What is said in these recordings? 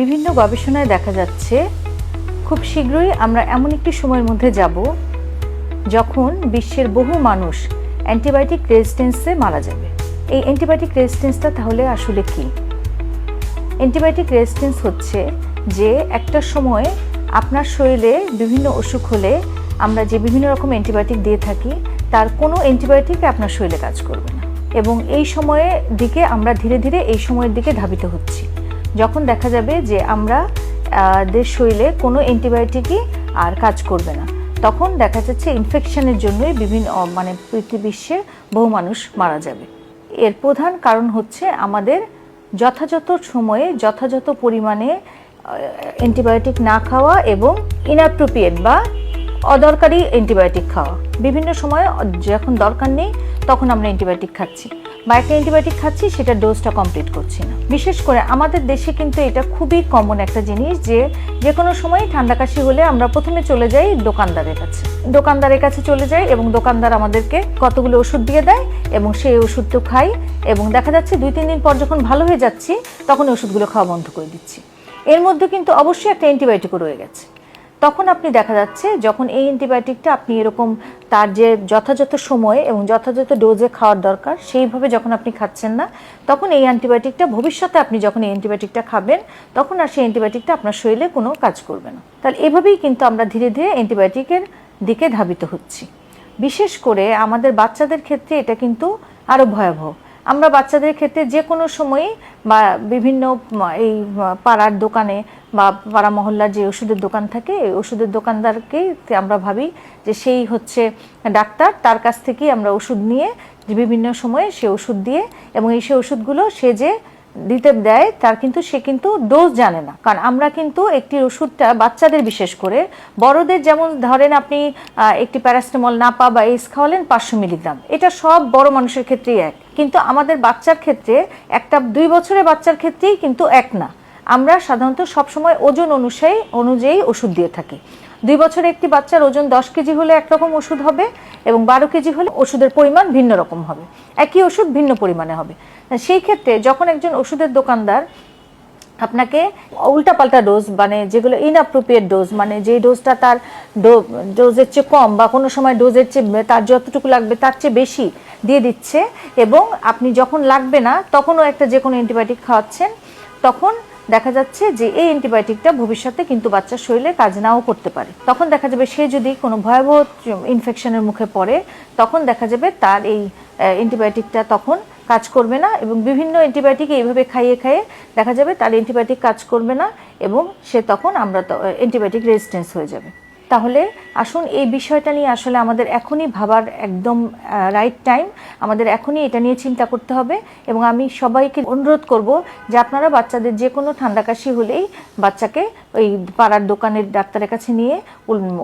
বিভিন্ন গবেষণায় দেখা যাচ্ছে, খুব শীঘ্রই আমরা এমন একটি সময়ের মধ্যে যাব যখন বিশ্বের বহু মানুষ অ্যান্টিবায়োটিক রেজিস্ট্যান্সে মারা যাবে। এই অ্যান্টিবায়োটিক রেজিস্ট্যান্সটা তাহলে আসলে কি? অ্যান্টিবায়োটিক রেজিস্ট্যান্স হচ্ছে যে একটা সময়ে আপনার শরীরে বিভিন্ন অসুখ হলে আমরা যে বিভিন্ন রকম অ্যান্টিবায়োটিক দিয়ে থাকি, তার কোনো অ্যান্টিবায়োটিক আপনার শরীরে কাজ করবে না। এবং এই সময়ের দিকে আমরা ধীরে ধীরে এই সময়ের দিকে ধাবিত হচ্ছি। যখন দেখা যাবে যে আমরা দের শরীরে কোনো অ্যান্টিবায়োটিকই আর কাজ করবে না, তখন দেখা যাচ্ছে ইনফেকশনের জন্যই বিভিন্ন মানে বিশ্বের বহু মানুষ মারা যাবে। এর প্রধান কারণ হচ্ছে আমাদের যথাযথ সময়ে, যথাযথ পরিমাণে অ্যান্টিবায়োটিক না খাওয়া এবং ইনঅ্যাপ্রোপ্রিয়েট বা অদরকারি অ্যান্টিবায়োটিক খাওয়া। বিভিন্ন সময়ে যখন দরকার নেই, তখন আমরা অ্যান্টিবায়োটিক খাচ্ছি। বা একটা অ্যান্টিবায়োটিক খাচ্ছি সেটা ডোজটা কমপ্লিট করছি না। বিশেষ করে আমাদের দেশে কিন্তু এটা খুবই কমন একটা জিনিস যে যে কোনো সময় ঠান্ডা কাশি হলে আমরা প্রথমে চলে যাই দোকানদারের কাছে। দোকানদারের কাছে চলে যাই এবং দোকানদার আমাদেরকে কতগুলো ওষুধ দিয়ে দেয় এবং সেই ওষুধটা খাই এবং দেখা যাচ্ছে দুই, তিন দিন পর যখন ভালো হয়ে যাচ্ছি তখন ওষুধগুলো খাওয়া বন্ধ করে দিচ্ছি। এর মধ্যে কিন্তু অবশ্যই একটা অ্যান্টিবায়োটিকও রয়ে গেছে। তখন আপনি দেখা যাচ্ছে যখন এই অ্যান্টিবায়োটিকটা আপনি এরকম তার যে যথাযথ সময়ে এবং যথাযথ ডোজে খাওয়ার দরকার, সেইভাবে যখন আপনি খাচ্ছেন না, তখন এই অ্যান্টিবায়োটিকটা ভবিষ্যতে আপনি যখন এই অ্যান্টিবায়োটিকটা খাবেন, তখন আর সেই অ্যান্টিবায়োটিকটা আপনার শরীরে কোনো কাজ করবে না। তাহলে এভাবেই কিন্তু আমরা ধীরে ধীরে অ্যান্টিবায়োটিকের দিকে ধাবিত হচ্ছি। বিশেষ করে আমাদের বাচ্চাদের ক্ষেত্রে এটা কিন্তু আরও ভয়াবহ। আমরা বাচ্চাদের ক্ষেত্রে যে কোনো সময়ই বা বিভিন্ন এই পাড়ার দোকানে বা পাড়া মহল্লার যে ওষুধের দোকান থাকে, এই ওষুধের দোকানদারকেই আমরা ভাবি যে সেই হচ্ছে ডাক্তার, তার কাছ থেকেই আমরা ওষুধ নিয়ে বিভিন্ন সময়ে সে ওষুধ দিয়ে এবং এই সে ওষুধগুলো সে যে দিতে দেয়, তার কিন্তু সে কিন্তু ডোজ জানে না। কারণ আমরা কিন্তু একটি ওষুধটা বাচ্চাদের বিশেষ করে, বড়দের যেমন ধরেন আপনি একটি প্যারাসিটামল নাপা বা এস খাওয়ালেন পাঁচশো মিলিগ্রাম। এটা সব বড় মানুষের ক্ষেত্রেই এক। কিন্তু আমাদের বাচ্চার ক্ষেত্রে একটা দুই বছরের বাচ্চার ক্ষেত্রেই কিন্তু এক না। আমরা সাধারণত সবসময় ওজন অনুযায়ী অনুযায়ী ওষুধ দিয়ে থাকি। দুই বছরে একটি বাচ্চার ওজন দশ কেজি হলে একরকম ওষুধ হবে এবং বারো কেজি হলে ওষুধের পরিমাণ ভিন্ন রকম হবে। একই ওষুধ ভিন্ন পরিমাণে হবে। সেই ক্ষেত্রে যখন একজন ওষুধের দোকানদার আপনাকে উল্টাপাল্টা ডোজ মানে যেগুলো ইনঅ্যাপ্রোপ্রিয়েট ডোজ মানে যে ডোজটা তার ডোজের চেয়ে কম বা কোনো সময় ডোজের চেয়ে তার যতটুকু লাগবে তার চেয়ে বেশি দিয়ে দিচ্ছে এবং আপনি যখন লাগবে না, তখনও একটা যে কোনো অ্যান্টিবায়োটিক খাওয়াচ্ছেন, তখন দেখা যাচ্ছে যে এই অ্যান্টিবায়োটিকটা ভবিষ্যতে কিন্তু বাচ্চার শরীরে কাজ নাও করতে পারে। তখন দেখা যাবে সে যদি কোনো ভয়াবহ ইনফেকশনের মুখে পড়ে, তখন দেখা যাবে তার এই অ্যান্টিবায়োটিকটা তখন কাজ করবে না এবং বিভিন্ন অ্যান্টিবায়োটিক এইভাবে খাইয়ে খাইয়ে দেখা যাবে তার অ্যান্টিবায়োটিক কাজ করবে না এবং সে তখন আমরা অ্যান্টিবায়োটিক রেজিস্ট্যান্স হয়ে যাবে। তাহলে আসুন এই বিষয়টা নিয়ে আসলে আমাদের এখনই ভাবার একদম রাইট টাইম আমাদের এখনই এটা নিয়ে চিন্তা করতে হবে এবং আমি সবাইকে অনুরোধ করব যে আপনারা বাচ্চাদের যে কোনো ঠান্ডা কাশি হলেই বাচ্চাকে ওই পাড়ার দোকানের ডাক্তারের কাছে নিয়ে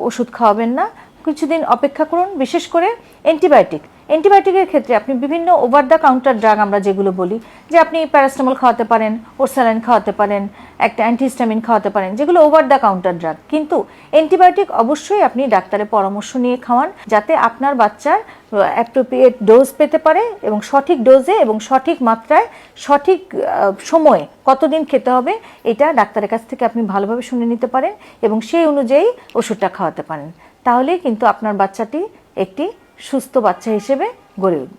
ওষুধ খাওয়াবেন না। কিছুদিন অপেক্ষা করুন, বিশেষ করে অ্যান্টিবায়োটিক। অ্যান্টিবায়োটিকের ক্ষেত্রে আপনি বিভিন্ন ওভার দ্য কাউন্টার ড্রাগ আমরা যেগুলো বলি, যে আপনি প্যারাসিটামল খাওয়াতে পারেন, ওরসালাইন খাওয়াতে পারেন একটা অ্যান্টিহিস্টামিন খাওয়াতে পারেন, যেগুলো ওভার দ্য কাউন্টার ড্রাগ কিন্তু অ্যান্টিবায়োটিক অবশ্যই আপনি ডাক্তারের পরামর্শ নিয়ে খাওয়ান, যাতে আপনার বাচ্চার অ্যাপ্রোপ্রিয়েট ডোজ পেতে পারে এবং সঠিক ডোজে এবং সঠিক মাত্রায় সঠিক সময়ে কতদিন খেতে হবে, এটা ডাক্তারের কাছ থেকে আপনি ভালোভাবে শুনে নিতে পারেন এবং সেই অনুযায়ী ওষুধটা খাওয়াতে পারেন। তাহলেই কিন্তু আপনার বাচ্চাটি একটি সুস্থ বাচ্চা হিসেবে গড়ে উঠবে।